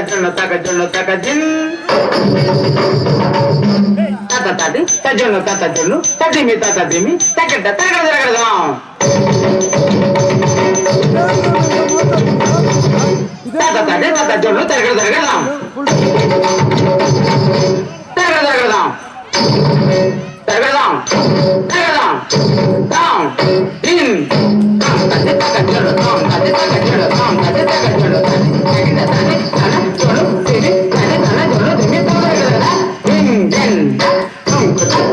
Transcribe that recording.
తజ్జుళ్ళు తగ జుళ్ళు తగ జిన్ తగ తది తజ్జుళ్ళు తగ జుళ్ళు తదిమి తగ దిమి తగడ్డ తగడ జరగడదాం తగ తది తగడ జరగడదాం